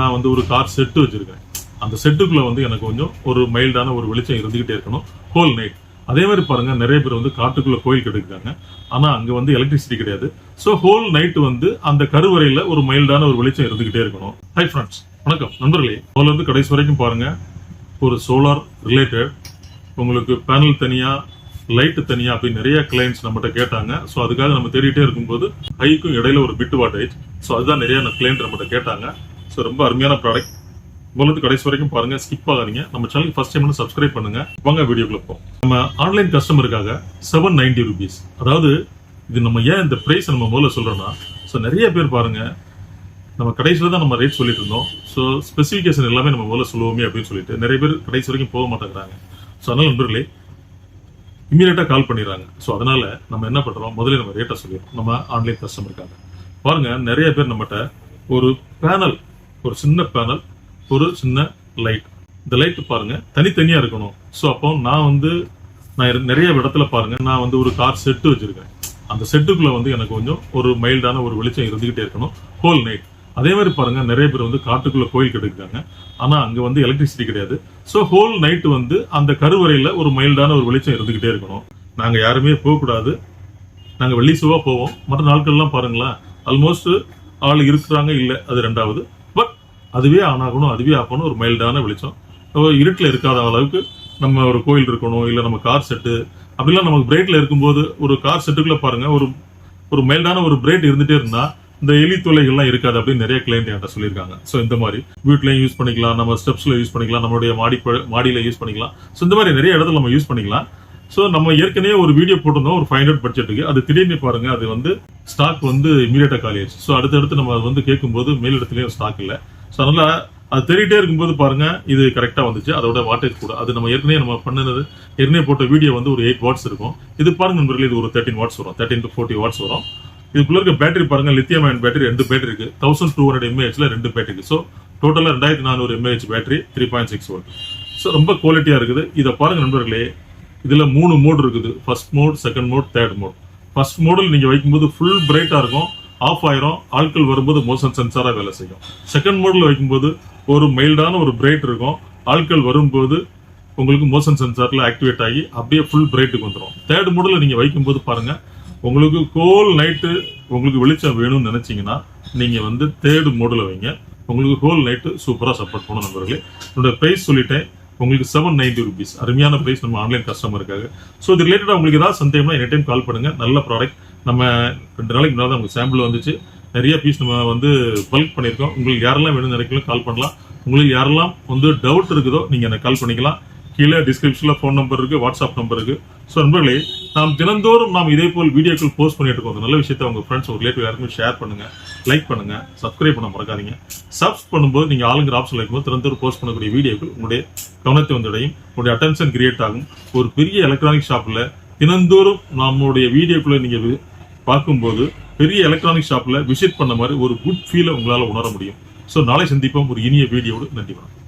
நான் வந்து ஒரு கார் செட்டு வச்சிருக்கேன். அந்த செட்டுக்குள்ள வந்து எனக்கு கொஞ்சம் ஒரு மைல்டான ஒரு வெளிச்சம் இருந்துகிட்டே இருக்கணும். ஹோல் நைட் அதே மாதிரி பாருங்க நிறைய பேர் வந்து காட்டுக்குள்ள கோயில் கெடுக்காங்க ஆனா அங்க வந்து எலக்ட்ரிசிட்டி கிடையாது. ஸோ ஹோல் நைட் வந்து அந்த கருவறையில ஒரு மைல்டான ஒரு வெளிச்சம் இருந்துகிட்டே இருக்கணும். ஹை ஃப்ரெண்ட்ஸ் வணக்கம். நண்பர்களே முதல்ல இருந்து கடைசி வரைக்கும் பாருங்க. ஒரு சோலார் ரிலேட்டட் உங்களுக்கு பேனல் தனியா லைட்டு தனியா அப்படின்னு நிறைய கிளைண்ட்ஸ் நம்மகிட்ட கேட்டாங்க. ஸோ அதுக்காக நம்ம தேடிட்டே இருக்கும்போது ஹைக்கும் இடையில ஒரு பிட் வாட்டேஜ் ஸோ அதுதான் நிறைய கிளைண்ட் நம்மகிட்ட கேட்டாங்க. ஸோ ரொம்ப அருமையான ப்ராடக்ட் உங்களுக்கு கடைசி வரைக்கும் பாருங்க ஸ்கிப் ஆகாதீங்க. நம்ம சேனலுக்கு ஃபர்ஸ்ட் டைம் சப்ஸ்கிரைப் பண்ணுங்க. வாங்க வீடியோக்குள்ள போகும் நம்ம ஆன்லைன் கஸ்டமருக்காக செவன் நைன்டி ருபீஸ் அதாவது இது நம்ம ஏன் இந்த ப்ரைஸ் நம்ம முதல்ல சொல்றோம்னா ஸோ நிறைய பேர் பாருங்க நம்ம கடைசியில் தான் நம்ம ரேட் சொல்லிட்டு இருந்தோம். ஸோ ஸ்பெசிஃபிகேஷன் எல்லாமே நம்ம முதல்ல சொல்லுவோமே அப்படின்னு சொல்லிட்டு நிறைய பேர் கடைசி வரைக்கும் போக மாட்டேங்கிறாங்க. ஸோ அதனால நண்பர்களே இம்மீடியட்டாக கால் பண்ணிடுறாங்க. ஸோ அதனால நம்ம என்ன பண்ணுறோம் முதல்ல நம்ம ரேட்டை சொல்லிடுறோம். நம்ம ஆன்லைன் கஸ்டமருக்காக பாருங்க நிறைய பேர் நம்மகிட்ட ஒரு பேனல் ஒரு சின்ன பேனல் ஒரு சின்ன லைட் இந்த லைட் பாருங்க தனித்தனியா இருக்கணும். ஸோ அப்போ நான் வந்து நான் இரு- நிறைய இடத்துல பாருங்க நான் வந்து ஒரு கார் செட்டு வச்சிருக்கேன். அந்த செட்டுக்குள்ள வந்து எனக்கு கொஞ்சம் ஒரு மைல்டான ஒரு வெளிச்சம் இருந்துகிட்டே இருக்கணும். ஹோல் நைட் அதே மாதிரி பாருங்க நிறைய பேர் வந்து காட்டுக்குள்ள கோயில் கெடுக்காங்க ஆனா அங்க வந்து எலக்ட்ரிசிட்டி கிடையாது. ஸோ ஹோல் நைட் வந்து அந்த கருவறையில ஒரு மைல்டான ஒரு வெளிச்சம் இருந்துகிட்டே இருக்கணும். நாங்க யாருமே போகக்கூடாது. நாங்க வெள்ளி சுவா போவோம். மற்ற நாட்கள்லாம் பாருங்களேன் ஆல்மோஸ்ட் ஆள் இருக்கிறாங்க இல்லை அது ரெண்டாவது. அதுவே ஆன் ஆகணும் அதுவே ஆகணும் ஒரு மைல்டான வெளிச்சம். இருட்டில் இருக்காத அளவுக்கு நம்ம ஒரு கோயில் இருக்கணும் இல்லை நம்ம கார் செட்டு அப்படிலாம் நமக்கு பிரேட்டில் இருக்கும்போது ஒரு கார் செட்டுக்குள்ள பாருங்க ஒரு ஒரு மைல்டான ஒரு பிரேட் இருந்துகிட்டே இருந்தால் இந்த எலி தொலைகள்லாம் இருக்காது அப்படின்னு நிறைய கிளைண்ட் என்கிட்ட சொல்லியிருக்காங்க. ஸோ இந்த மாதிரி வீட்லையும் யூஸ் பண்ணிக்கலாம் நம்ம ஸ்டெப்ஸ்ல யூஸ் பண்ணிக்கலாம் நம்மளுடைய மாடி மாடியில் மாடியில யூஸ் பண்ணிக்கலாம். ஸோ இந்த மாதிரி நிறைய இடத்துல நம்ம யூஸ் பண்ணிக்கலாம். ஸோ நம்ம ஏற்கனவே ஒரு வீடியோ போட்டிருந்தோம் ஒரு ஃபைவ் ஹண்ட்ரட் பட்ஜெட்டுக்கு அது திடீர்னு பாருங்க அது வந்து ஸ்டாக் வந்து இமீடியட்டாக காலி ஆயிடுச்சு ஸோ அடுத்தடுத்து நம்ம அது வந்து கேட்கும்போது மேலிடத்துலேயும் ஸ்டாக் இல்லை. ஸோ அதனால் அது தேடிட்டே இருக்கும்போது பாருங்க இது கரெக்டாக வந்துச்சு. அதோட வாட்டேஜ் கூட. அது நம்ம ஏற்கனவே நம்ம பண்ணினது ஏற்கனவே போட்ட வீடியோ வந்து ஒரு எயிட் வாட்ஸ் இருக்கும். இது பாருங்க நண்பர்களே இது ஒரு தேர்ட்டின் வாட்ஸ் வரும். தேர்ட்டின் டு ஃபோர்ட்டி வாட்ஸ் வரும். இதுக்குள்ள இருக்க பேட்டரி பாருங்க லித்தியம் அயன் பேட்டரி ரெண்டு பேட்டரி இருக்கு. தௌசண்ட் டூ ஹண்ட்ரட் எம்ஏஹெச்ல ரெண்டு பேட்டரி இருக்கு. ஸோ டோட்டலாக ரெண்டாயிரத்தி நானூறு mAh battery three point six one so ரொம்ப குவாலிட்டியாக இருக்குது. இதை பாருங்க நண்பர்களே இதில் மூணு மோட் இருக்குது. First mode second mode third mode first மோடில் நீங்கள் வைக்கும்போது ஃபுல் பிரைட்டாக இருக்கும். ஆஃப் ஆயிரும் ஆட்கள் வரும்போது மோஷன் சென்சாராக வேலை செய்யும். செகண்ட் மோடில் வைக்கும்போது ஒரு மைல்டான ஒரு பிரைட் இருக்கும். ஆட்கள் வரும்போது உங்களுக்கு மோஷன் சென்சாரில் ஆக்டிவேட் ஆகி அப்படியே ஃபுல் பிரைட்டுக்கு வந்துடும் தேர்ட் மோடில் நீங்கள் வைக்கும்போது பாருங்கள் உங்களுக்கு ஹோல் நைட்டு உங்களுக்கு வெளிச்சம் வேணும்னு நினச்சிங்கன்னா நீங்கள் வந்து தேர்டு மோடில் வைங்க. உங்களுக்கு ஹோல் நைட்டு சூப்பராக சப்போர்ட் பண்ணும் நண்பர்களே. என்னோட ப்ரைஸ் சொல்லிட்டேன். உங்களுக்கு செவன் நைன்டி ருபீஸ் அருமையான ப்ரைஸ் நம்ம ஆன்லைன் கஸ்டமருக்காக ஸோ இது ரிலேட்டடாக உங்களுக்கு ஏதாவது சந்தேகம்னா எனி டைம் கால் பண்ணுங்க. நல்ல ப்ராடக்ட் நம்ம ரெண்டு நாளைக்கு முன்னாடி உங்களுக்கு சாம்பிள் வந்துச்சு. நிறைய பீஸ் நம்ம வந்து பல்க் பண்ணியிருக்கோம். உங்களுக்கு யாரெல்லாம் வேணும் நினைக்கலாம் கால் பண்ணலாம். உங்களுக்கு யாரெல்லாம் வந்து டவுட் இருக்குதோ நீங்கள் எனக்கு கால் பண்ணிக்கலாம். கீழே டிஸ்கிரிப்ஷனில் ஃபோன் நம்பர் இருக்குது வாட்ஸ்அப் நம்பர் இருக்குது ஸோ நண்பர்களே நாம் தினந்தோறும் நாம் இதே போல் வீடியோக்கள் போஸ்ட் பண்ணிட்டு இருக்கோம். அந்த நல்ல விஷயத்தை உங்கள் ஃப்ரெண்ட்ஸ் உங்க ரிலேட்டிவ் யாருக்குமே ஷேர் பண்ணுங்க லைக் பண்ணுங்கள் சப்ஸ்கிரைப் பண்ண மறக்காதீங்க. சப்ஸ் பண்ணும்போது நீங்கள் ஆளுங்கிற ஆப்ஷன் இருக்கும்போது தினந்தோறும் போஸ்ட் பண்ணக்கூடிய வீடியோக்கள் உங்களுடைய கவனத்தை வந்தடையும் உங்களுடைய அட்டென்ஷன் கிரியேட் ஆகும். ஒரு பெரிய எலக்ட்ரானிக் ஷாப்பில் தினந்தோறும் நம்மளுடைய வீடியோக்குள்ளே நீங்கள் பார்க்கும்போது பெரிய எலக்ட்ரானிக் ஷாப்ல விசிட் பண்ண மாதிரி ஒரு குட் ஃபீலை உங்களால உணர முடியும். ஸோ நாளை சந்திப்போம். ஒரு இனிய வீடியோடு நன்றி வணக்கம்.